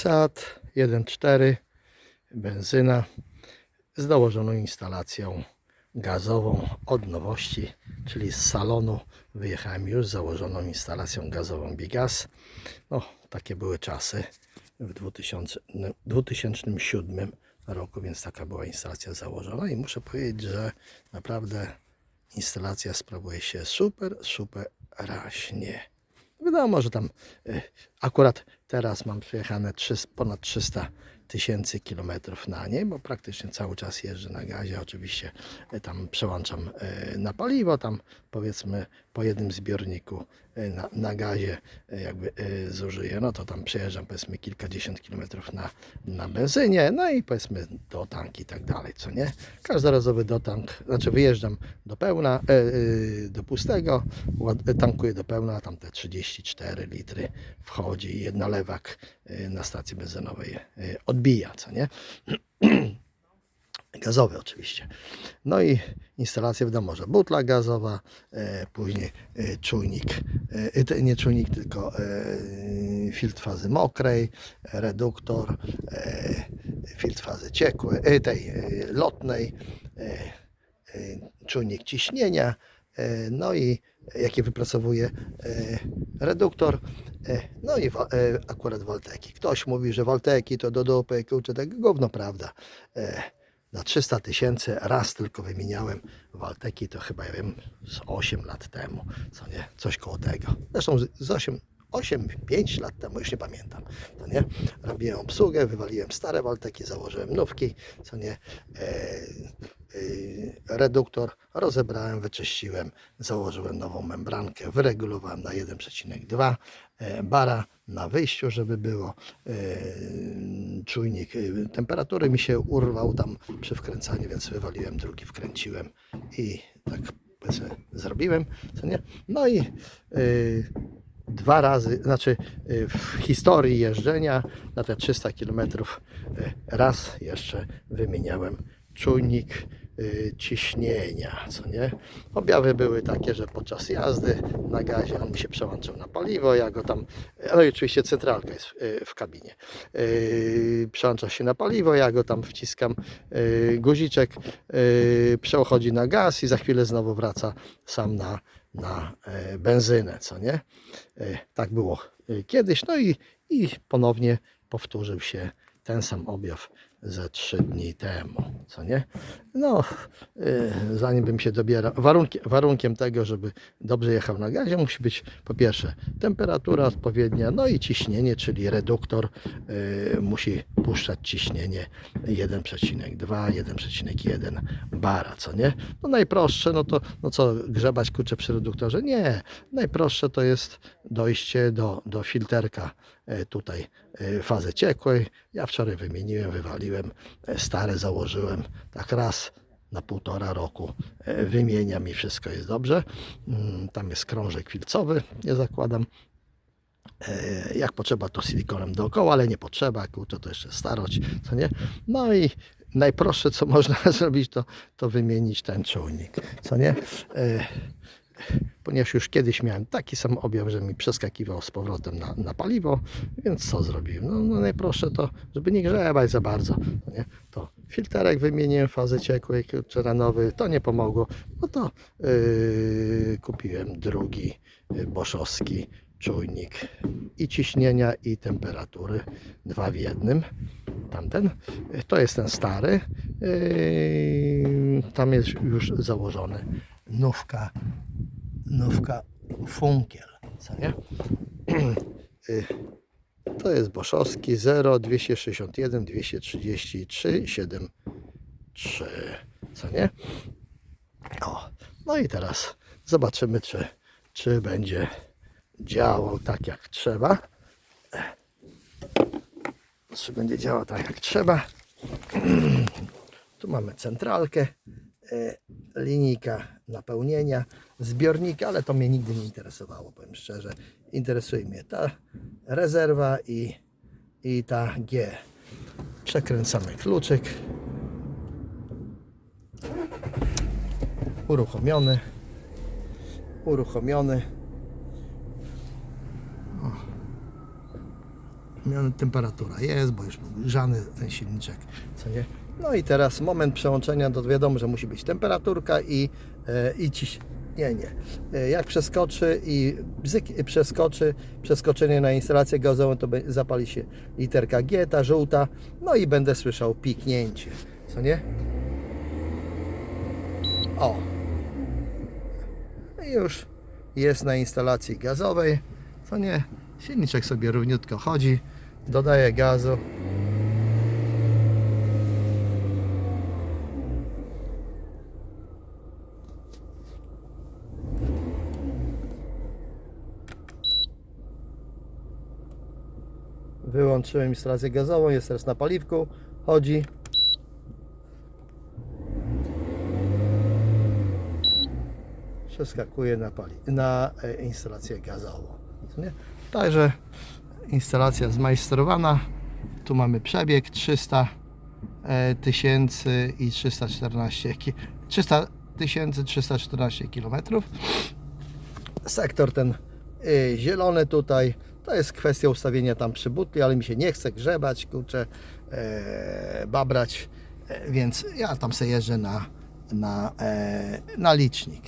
SAT 1.4 benzyna z dołożoną instalacją gazową od nowości, czyli z salonu wyjechałem już z założoną instalacją gazową Bigas. No, takie były czasy w 2000, 2007 roku, więc taka była instalacja założona i muszę powiedzieć, że naprawdę instalacja sprawuje się super, super raźnie. Wiadomo, że tam y, akurat teraz mam przejechane 300, ponad 300 tysięcy kilometrów na nie, bo praktycznie cały czas jeżdżę na gazie. Oczywiście y, tam przełączam y, na paliwo, tam powiedzmy po jednym zbiorniku y, na, na gazie jakby zużyję, no to tam przejeżdżam powiedzmy kilkadziesiąt kilometrów na, na benzynie, no i powiedzmy do tanki i tak dalej, co nie? Każdorazowy dotank, znaczy wyjeżdżam do pełna, e, e, do pustego, tankuję do pełna, tam te 34 litry wchodzi i jedna lewak e, na stacji benzynowej e, odbija, co nie? Gazowy oczywiście. No i instalacja wiadomo, że butla gazowa, e, później e, czujnik, e, te- nie czujnik, tylko e, filtr fazy mokrej, reduktor, e, filtr fazy ciekłej, e, tej e, lotnej, e, e, czujnik ciśnienia, e, no i jakie wypracowuje e, reduktor, no i e, akurat Walteki. Ktoś mówi, że Walteki to do dupy, kurczę, tak gówno prawda. E, Na 300 tysięcy raz tylko wymieniałem Walteki, to chyba, ja wiem, z 8 lat temu, co nie, coś koło tego. Zresztą z- z 8, 8, 5 lat temu, już nie pamiętam, co nie, robiłem obsługę, wywaliłem stare Walteki, założyłem nówki, co nie, e, reduktor, rozebrałem, wyczyściłem, założyłem nową membrankę, wyregulowałem na 1,2 e, bara na wyjściu, żeby było e, czujnik e, temperatury mi się urwał tam przy wkręcaniu, więc wywaliłem drugi, wkręciłem i tak powiedzmy zrobiłem, co nie? No i e, dwa razy, znaczy y, w historii jeżdżenia na te 300 km raz jeszcze wymieniałem czujnik y, ciśnienia, co nie? Objawy były takie, że podczas jazdy na gazie on mi się przełączał na paliwo, ja go tam, no i oczywiście centralka jest y, w kabinie, yy, przełącza się na paliwo, ja go tam wciskam, guziczek przechodzi na gaz i za chwilę znowu wraca sam na, na benzynę, co nie? Tak było kiedyś, no i, i ponownie powtórzył się ten sam objaw ze trzy dni temu, co nie? No, e, zanim bym się dobierał, warunkiem, warunkiem tego, żeby dobrze jechał na gazie, musi być po pierwsze temperatura odpowiednia, no i ciśnienie, czyli reduktor e, musi puszczać ciśnienie 1,2, 1,1 bara, co nie? No najprostsze, no to no co, grzebać kurczę przy reduktorze? Nie, najprostsze to jest dojście do, do filterka tutaj e, fazy ciekłej. Ja wczoraj wymieniłem, wywaliłem, e, stare założyłem, tak raz na półtora roku e, wymieniam i wszystko jest dobrze. Mm, Tam jest krążek filcowy, nie zakładam. E, Jak potrzeba, to silikonem dookoła, ale nie potrzeba, kurczę, to jeszcze starość, co nie? No i najprostsze, co można zrobić, to, to wymienić ten czujnik, co nie? Ponieważ już kiedyś miałem taki sam objaw, że mi przeskakiwał z powrotem na, na paliwo, więc co zrobiłem? No, no najprostsze to, żeby nie grzebać za bardzo, co nie? to filterek wymieniłem fazy ciekłej, czeranowy, to nie pomogło, no to yy, kupiłem drugi yy, boszowski czujnik i ciśnienia i temperatury, dwa w jednym. Tamten, to jest ten stary, yy, tam jest już założony nówka, nówka funkiel, co nie? Yy, to jest Boszowski 0 261 233 73. Co nie? O, no i teraz zobaczymy, czy, czy będzie działał tak jak trzeba. Czy będzie działał tak jak trzeba. Tu mamy centralkę, e, linijka napełnienia, zbiornika, ale to mnie nigdy nie interesowało, powiem szczerze. Interesuje mnie ta rezerwa i, i ta G. Przekręcamy kluczyk. Uruchomiony. Uruchomiony. O. temperatura jest, bo już był grzany ten silniczek, co nie? No i teraz moment przełączenia, to wiadomo, że musi być temperaturka i, e, i ciśnienie. E, Jak przeskoczy i bzyk przeskoczy, przeskoczenie na instalację gazową, to zapali się literka G, ta żółta, no i będę słyszał piknięcie, co nie? O! I już jest na instalacji gazowej, co nie? Silniczek sobie równiutko chodzi, dodaje gazu. Wyłączyłem instalację gazową, jest teraz na paliwku, chodzi. Przeskakuje na, pali- na e, instalację gazową. Także instalacja zmajstrowana. Tu mamy przebieg 300 e, tysięcy i 314 ki- 300 tysięcy 314 kilometrów. Sektor ten y, zielony tutaj to jest kwestia ustawienia tam przy butli, ale mi się nie chce grzebać, kurczę, e, babrać, e, więc ja tam sobie jeżdżę na, na, e, na licznik.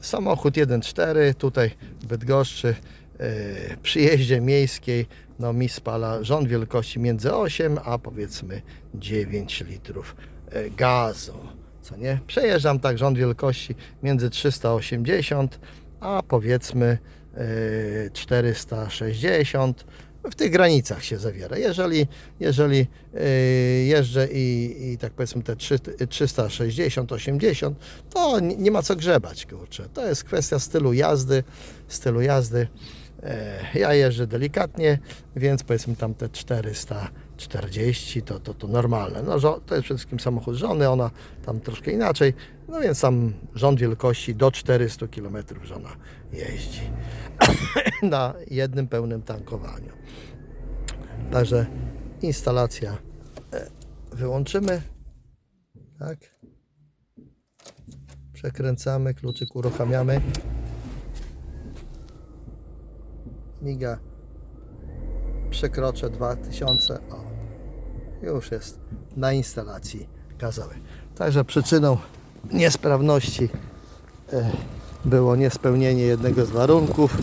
Samochód 1.4 tutaj w Bydgoszczy e, przy jeździe miejskiej no mi spala rząd wielkości między 8 a powiedzmy 9 litrów e, gazu. Co nie? Przejeżdżam tak rząd wielkości między 380 a powiedzmy 460 w tych granicach się zawiera. Jeżeli, jeżeli e, jeżdżę i, i tak powiedzmy te 3, 360, 80, to nie ma co grzebać, kurczę. To jest kwestia stylu jazdy, stylu jazdy. E, Ja jeżdżę delikatnie, więc powiedzmy tam te 440 to, to, to normalne. No, to jest przede wszystkim samochód żony, ona tam troszkę inaczej, no więc tam rząd wielkości do 400 km żona jeździ na jednym pełnym tankowaniu. Także instalacja e, wyłączymy. Tak. Przekręcamy, kluczyk uruchamiamy. Miga. Przekroczę 2000. O, już jest na instalacji gazowej. Także przyczyną niesprawności e, było niespełnienie jednego z warunków,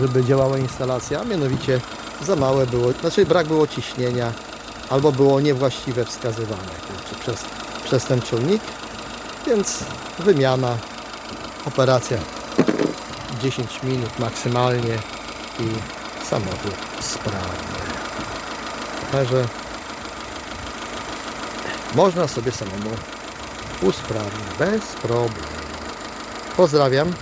żeby działała instalacja, a mianowicie za małe było, znaczy brak było ciśnienia albo było niewłaściwe wskazywane kurczę, przez, przez ten czujnik, więc wymiana, operacja 10 minut maksymalnie i samochód sprawny. Także można sobie samemu usprawnić bez problemu. Pozdrawiam.